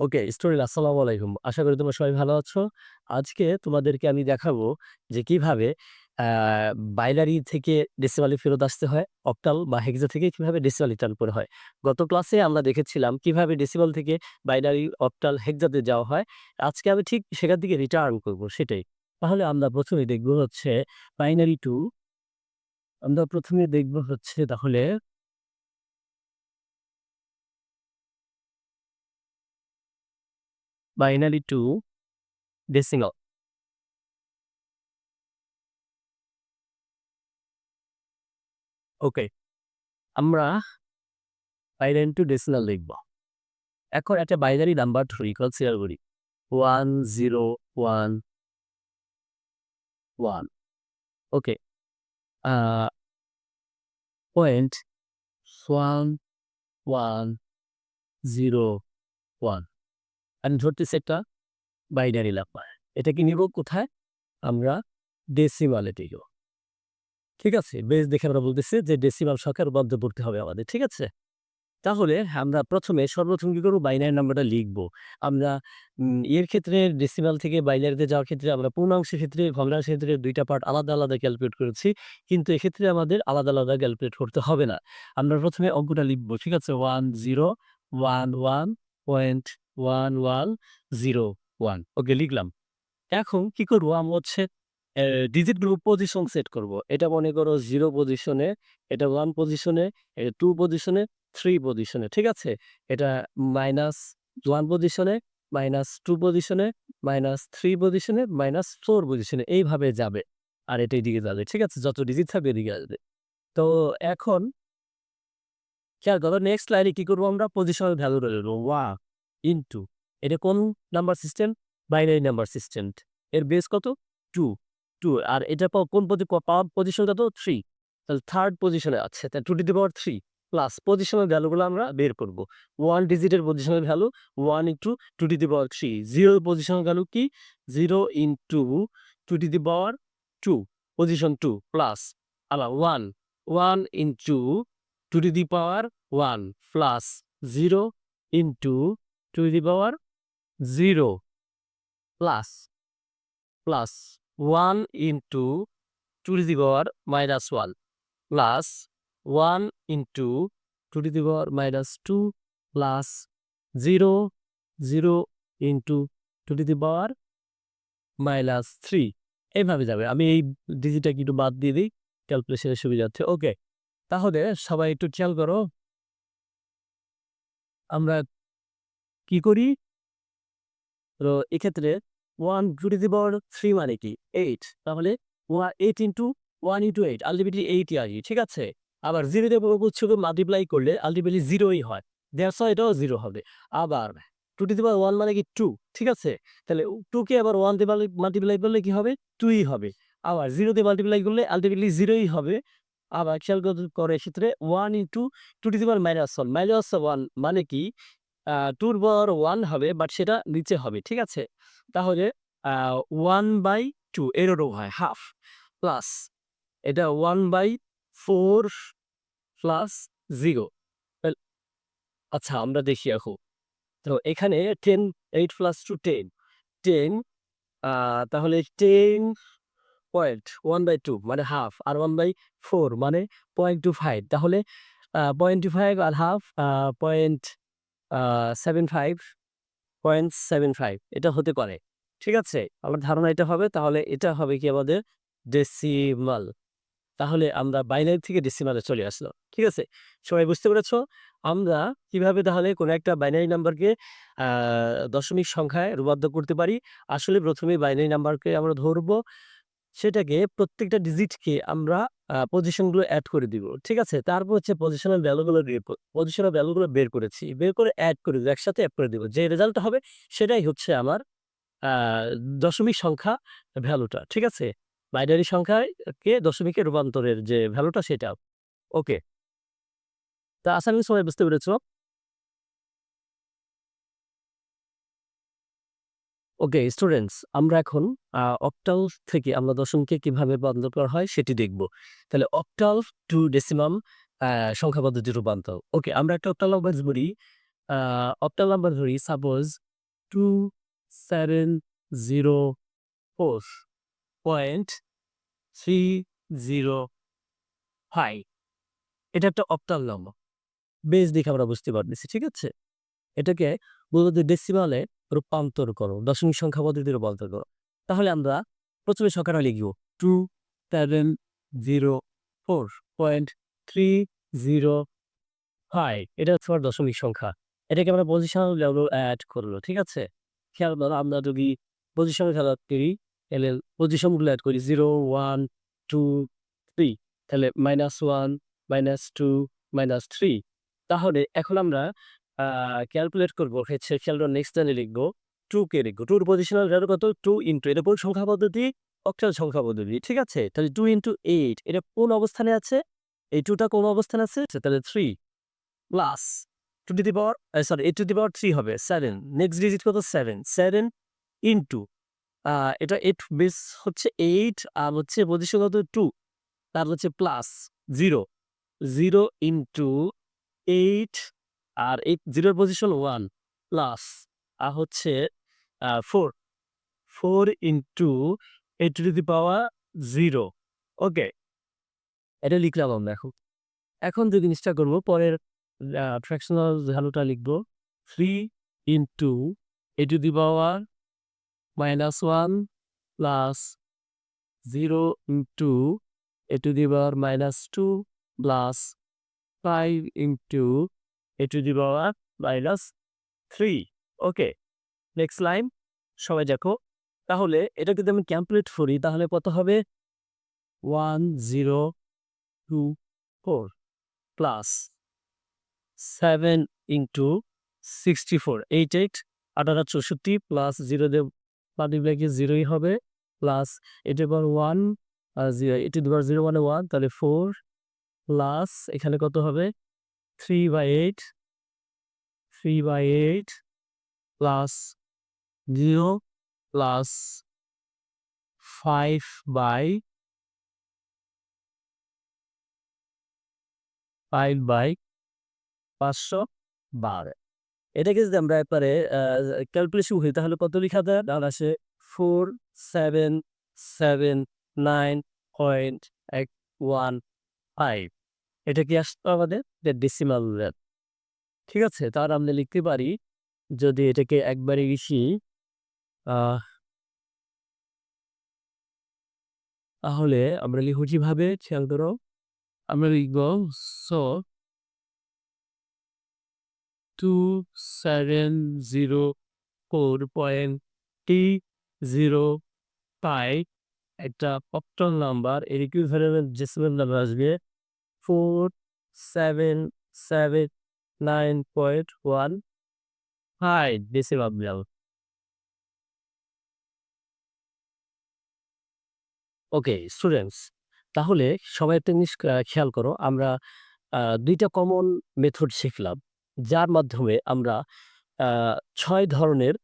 ওকে, student আসসালামু আলাইকুম। আশা করি তোমরা সবাই ভালো আছো। আজকে তোমাদেরকে আমি দেখাবো যে কীভাবে আ বাইনারি থেকে ডেসিমালে ফেরত আসতে হয়, অক্টাল বা হেক্সা থেকে কীভাবে ডেসিমালে ট্রান্সফার হয়। গত ক্লাসে আমরা দেখেছিলাম কীভাবে ডেসিমাল থেকে বাইনারি, অক্টাল, হেক্সাতে যাওয়া হয়। আজকে আমি ঠিক সেখান থেকে রিটার্ন করব সেটাই। তাহলে আমরা ১ম এ দেখব হচ্ছে বাইনারি টু আমরা ১ম এ দেখব হচ্ছে তাহলে বাইনারি টু ডেসিমাল। ওকে, আমরা বাইনারি টু ডেসিমাল লিখব। এখন একটা বাইনারি নাম্বার ধরি কনসিডার করি। 1 0 1 1 ওকে। পয়েন্ট 1 1 0 1 আমি ধরতেছি একটা বাইনারি নাম্বার। এটাকে নিব কোথায়? আমরা ডেসিমালে নিব। ঠিক আছে? বেশ দেখে আমরা বলতেছি যে ডেসিমাল রূপান্তর করতে হবে আমাদের। ঠিক আছে? তাহলে আমরা ১ম এ সর্বপ্রথম কি করব? বাইনারি নাম্বারটা লিখব আমরা এর ক্ষেত্রে ডেসিমাল থেকে বাইনারিতে যাওয়ার ক্ষেত্রে আমরা পূর্ণাংশের ক্ষেত্রে, ভগ্নাংশের ক্ষেত্রে দুইটা পার্ট আলাদা, আলাদা ক্যালকুলেট করেছি। কিন্তু এক্ষেত্রে আমাদের আলাদা, আলাদা ক্যালকুলেট করতে হবে না। আমরা প্রথমে অঙ্কটা লিখব ঠিক আছে? 1 0 1 1 পয়েন্ট 1 1 0 1 ওকে লিখলাম। এখন কি করব আমরা হচ্ছে ডিজিটগুলো পজিশন সেট করব। এটা মনে করো 0 পজিশনে, এটা 1 পজিশনে, এটা 2 পজিশনে, 3 পজিশনে। ঠিক আছে? এটা -1 পজিশনে, -2 পজিশনে, -3 পজিশনে, -4 পজিশনে এইভাবে যাবে। আর এটা এদিকে যাবে। ঠিক আছে? যত ডিজিট থাকবে এদিকে আসবে। তো এখন খেয়াল করো নেক্সট লাইনে কি করব আমরা? পজিশনাল ভ্যালু ধরব। 1 ইনটু এটা কোন number system? Binary number system. এর বেস কত? 2 2 আর এটা কোন পাওয়ার পজিশন কত? থ্রি তাহলে 3rd পজিশনে আছে। তাহলে 2 to the power three plus positional ভ্যালুগুলো আমরা বের করব। ওয়ান ডিজিটের positional value 1 into 2 to the power 3 0 এর পজিশনাল ভ্যালু কি? 0 into 2 to the power two position two plus আবার 1 1 into 2 to the power 1 plus 0 into 2 to the power 0 plus plus 1 into 2 to the power minus 1 plus 1 into 2 to the power minus two plus 0 0 into 2 to the power minus 3 এইভাবে যাবে। আমি এই ডিজিটটাকে কিন্তু বাদ দিয়ে দিই। ক্যালকুলেশনের সুবিধার্থে। ওকে। তাহলে সবাই একটু খেয়াল করো। আমরা কি করি? তো এক্ষেত্রে 1 টু দি পাওয়ার 3 মানে কি? 8 তাহলে ওয়া 8 ইনটু 1 ইনটু 8 আল্টিমেটলি 8 ই আসবে। ঠিক আছে? আবার 0 দিয়ে প্রপোর্শকে মাল্টিপ্লাই করলে আল্টিমেটলি 0 ই হয়। হোয়াই এটাও জিরো হবে। আবার 2 টু দি পাওয়ার 1 মানে কি টু ঠিক আছে? তাহলে 2 কে আবার 1 দিয়ে মাল্টিপ্লাই করলে কি হবে? 2 ই হবে। আবার জিরো দিয়ে মাল্টিপ্লাই করলে আল্টিমেটলি 0 ই হবে। আবার খেয়াল করে এক্ষেত্রে 1 into 2 to the power minus 1 minus one মানে কি? আ 2 এর পাওয়ার 1 হবে বাট সেটা নিচে হবে। ঠিক আছে? তাহলে, আ 1/2 এররও হয় হাফ প্লাস এটা 1/4 প্লাস 0 এল আচ্ছা আমরা দেখি এখন। তো এখানে 10 8 প্লাস 2 10 10 আ, তাহলে 10 পয়েন্ট 1/2 মানে হাফ আর 1/4 মানে 0.25 তাহলে পয়েন্ট টু ফাইভ আর half point seven five point seven five এটা হতে পারে। ঠিক আছে? আমার ধারণা এটা হবে, তাহলে এটা হবে কি আমাদের ডেসিমাল। তাহলে আমরা বাইনারি থেকে ডেসিমালে চলে আসলো ঠিক আছে? সবাই বুঝতে পেরেছ? আমরা কীভাবে তাহলে কোনো একটা বাইনারি নাম্বারকে দশমিক সংখ্যায় রূপান্তর করতে পারি। আসলে ১ম এ বাইনারি নাম্বারকে আমরা ধরব। সেটাকে প্রত্যেকটা ডিজিটকে আমরা, আ পজিশনগুলো এড করে দিব। ঠিক আছে? তারপর হচ্ছে পজিশনাল ভ্যালুগুলো পজিশনাল ভ্যালুগুলো বের করেছি। বের করে এড করে দিব। একসাথে অ্যাড করে দিব। যে রেজাল্টটা হবে সেটাই হচ্ছে আমার, আ, দশমিক সংখ্যা ভ্যালুটা। ঠিক আছে? বাইনারি সংখ্যায় কে দশমিকে রূপান্তরের যে ভ্যালুটা সেটা। ওকে। তা আশা করি সবাই বুঝতে পেরেছ? ওকে, স্টুডেন্টস, আমরা এখন অক্টাল থেকে আমরা দশমকে কীভাবে রূপান্তর করা হয় সেটি দেখব। তাহলে অক্টাল টু ডেসিমাম সংখ্যা পদ্ধতির রূপান্তর। ওকে, আমরা একটা অক্টাল নাম্বার ধরি। অক্টাল নাম্বার ধরি suppose two seven zero four point three zero five এটা একটা অক্টাল নম্বর বেস দেখে আমরা বুঝতে পারতেছি, ঠিক আছে এটাকে মূলত ডেসিমালে রূপান্তর করো, দশমিক সংখ্যা পদ্ধতি রূপান্তর করো। তাহলে আমরা প্রথমে সংখ্যাটা লিখব। Two seven zero four point three zero five এটা হচ্ছে আমার দশমিক সংখ্যা। এটাকে আমরা পজিশনাল লেভেল অ্যাড করল ঠিক আছে? খেয়াল করো, আমরা যদি পজিশনাল খেলা করি, তাহলে পজিশনগুলো অ্যাড করি জিরো ওয়ান টু থ্রি তাহলে minus one minus two minus three তাহলে এখন আমরা ক্যালকুলেট করব খেয়ালটা নেক্সট টাইমে লিখব টু কে লিখব। টুর পজিশনাল ভ্যালু কত? টু ইন্টু এটা কোন সংখ্যা পদ্ধতি? অক্টাল সংখ্যা পদ্ধতি, ঠিক আছে? তাহলে টু ইন্টু এইট এটা কোন অবস্থানে আছে? এই টুটা কোন অবস্থানে আছে? তাহলে three plus two to the power sorry eight to the power three হবে সেভেন নেক্সট ডিজিট কত? সেভেন সেভেন ইন্টু এটা এইট বেস হচ্ছে এইট আর হচ্ছে পজিশন কত? টু তার হচ্ছে plus zero zero into eight আর এই জিরোর পজিশন ওয়ান প্লাস আর হচ্ছে four four into eight to the power zero okay এটা লিখলাম আমরা এখন। এখন যে জিনিসটা করব, পরের ফ্র্যাকশনাল ভ্যালুটা লিখব three into eight to the power minus one plus zero into eight to the power minus two plus five into eight to the power minus three okay next line সবাই দেখো। তাহলে এটা যদি আমি ক্যালকুলেট করি, তাহলে কত হবে? One zero two four plus seven into sixty four eight eight আঠারো, চৌষট্টি প্লাস জিরো দিয়ে পার্টিকুলারকে জিরোই হবে। প্লাস এটি বার ওয়ান এটি দুবার জিরো মানে ওয়ান তাহলে ফোর প্লাস এখানে কত হবে? Three by eight three by eight plus zero plus five by five by পাঁচশো বারো। এটাকে যদি আমরা একবারে ক্যালকুলেশন করি, তাহলে কত লেখা দেয় তাহলে আসে four seven seven nine point এক ওয়ান ফাইভ এটা কি আসতো আমাদের? ডেসিমাল ঠিক আছে? তার আমরা লিখতে পারি, যদি এটাকে একবারে বেশি তাহলে আমরা লিখব কীভাবে? খেয়াল করো, আমরা লিখব so two seven zero four point three zero five একটা অক্টল নাম্বার এর ইকুইভ্যালেন্ট ডেসিমাল নাম্বার আসবে four seven seven nine point one five decimal okay students তাহলে সবাই একটা জিনিস খেয়াল করো আমরা দুইটা কমন মেথড শিখলাম যার মাধ্যমে আমরা ছয় ধরনের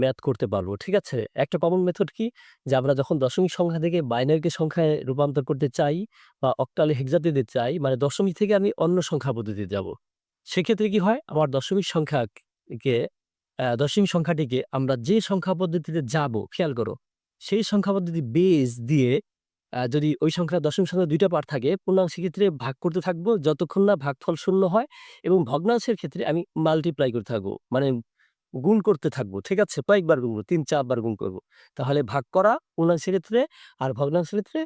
ম্যাথ করতে পারব, ঠিক আছে? একটা কমন মেথড কি? যে আমরা যখন দশমিক সংখ্যা থেকে বাইনারিকে সংখ্যায় রূপান্তর করতে চাই বা অক্টালে হেক্সা দিতে চাই মানে দশমিক থেকে আমি অন্য সংখ্যা পদ্ধতিতে যাব। সেক্ষেত্রে কি হয়? আমার দশমিক সংখ্যাকে দশমিক সংখ্যাটিকে আমরা যে সংখ্যা পদ্ধতিতে যাব, খেয়াল করো, সেই সংখ্যা পদ্ধতি বেস দিয়ে যদি ওই সংখ্যা দশমিক সংখ্যা দুইটা পার্ট থাকে, পূর্ণাংশের ক্ষেত্রে ভাগ করতে থাকব, যতক্ষণ না ভাগফল শূন্য হয় এবং ভগ্নাংশের ক্ষেত্রে আমি মাল্টিপ্লাই করতে থাকব। মানে গুণ করতে থাকব, ঠিক আছে? কয়েকবার গুণ তিন, চারবার গুণ করব। তাহলে ভাগ করা পূর্ণাংশের ক্ষেত্রে আর ভগ্নাংশের ক্ষেত্রে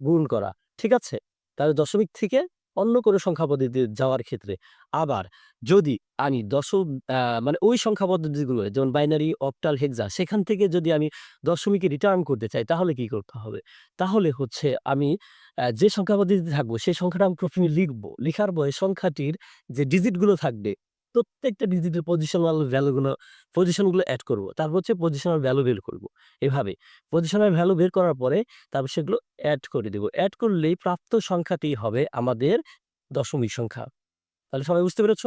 গুণ করা, ঠিক আছে? তাহলে দশমিক থেকে অন্য কোনো সংখ্যা পদ্ধতিতে যাওয়ার ক্ষেত্রে। আবার যদি আমি দশম মানে ওই সংখ্যা পদ্ধতিগুলো যেমন বাইনারি অপটাল হেক্সা সেখান থেকে যদি আমি দশমিকে রিটার্ন করতে চাই, তাহলে কি করতে হবে? তাহলে হচ্ছে আমি যে সংখ্যা পদ্ধতিতে থাকব, সেই সংখ্যাটা আমি প্রথমে লিখব। লিখার পরে সংখ্যাটির যে ডিজিটগুলো থাকবে প্রত্যেকটা ডিজিটের পজিশনাল ভ্যালুগুলো পজিশনগুলো অ্যাড করব। তারপর হচ্ছে পজিশনাল ভ্যালু বের করব। এভাবে পজিশনাল ভ্যালু বের করার পরে তারপর সেগুলো অ্যাড করে দেবো। অ্যাড করলেই প্রাপ্ত সংখ্যাটি হবে আমাদের দশমিক সংখ্যা। তাহলে সবাই বুঝতে পেরেছ?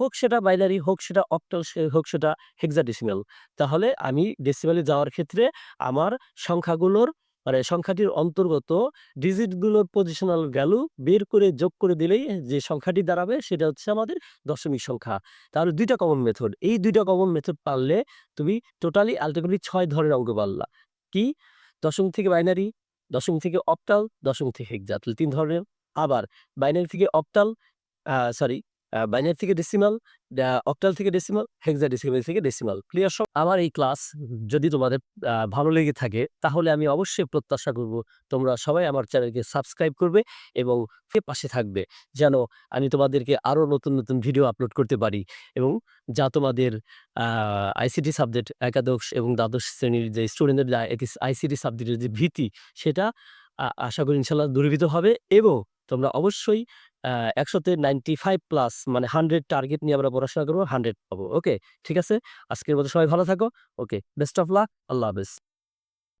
হোক সেটা বাইনারি হোক সেটা অক্টাল হোক সেটা হেক্সাডেসিমাল তাহলে আমি ডেসিমালে যাওয়ার ক্ষেত্রে আমার সংখ্যাগুলোর মানে সংখ্যাটির অন্তর্গত ডিজিটগুলোর পজিশনাল ভ্যালু বের করে যোগ করে দিলেই যে সংখ্যাটি দাঁড়াবে সেটা হচ্ছে আমাদের দশমিক সংখ্যা। তাহলে দুইটা কমন মেথড এই দুইটা কমন মেথড পারলে তুমি টোটালি আলটিমেটলি ছয় ধরনের অঙ্ক পারলা। কি? দশম থেকে বাইনারি দশম থেকে অপটাল দশম থেকে হেক্সাটল তিন ধরনের। আবার বাইনারি থেকে অপটাল সরি বাইনারি থেকে ডেসিমাল অক্টাল থেকে ডেসিমাল হেক্সা ডেসিমাল থেকে ডেসিমাল ক্লিয়ার সব? আমার এই ক্লাস যদি তোমাদের ভালো লেগে থাকে, তাহলে আমি অবশ্যই প্রত্যাশা করব তোমরা সবাই আমার চ্যানেলকে সাবস্ক্রাইব করবে এবং পাশে থাকবে, যেন আমি তোমাদেরকে আরও নতুন নতুন ভিডিও আপলোড করতে পারি এবং যা তোমাদের আইসিটি সাবজেক্ট একাদশ এবং দ্বাদশ শ্রেণির যে স্টুডেন্টদের আইসিটি সাবজেক্টের যে ভীতি, সেটা আশা করি ইনশাল্লাহ দূরীভূত হবে এবং তোমরা অবশ্যই একশোতে নাইনটি ফাইভ প্লাস মানে হান্ড্রেড টার্গেট নিয়ে আমরা পড়াশোনা করব হান্ড্রেড পাবো ওকে ঠিক আছে? আজকের মতো সবাই ভালো থাকো ওকে বেস্ট অফ লাক আল্লাহ হাফেজ।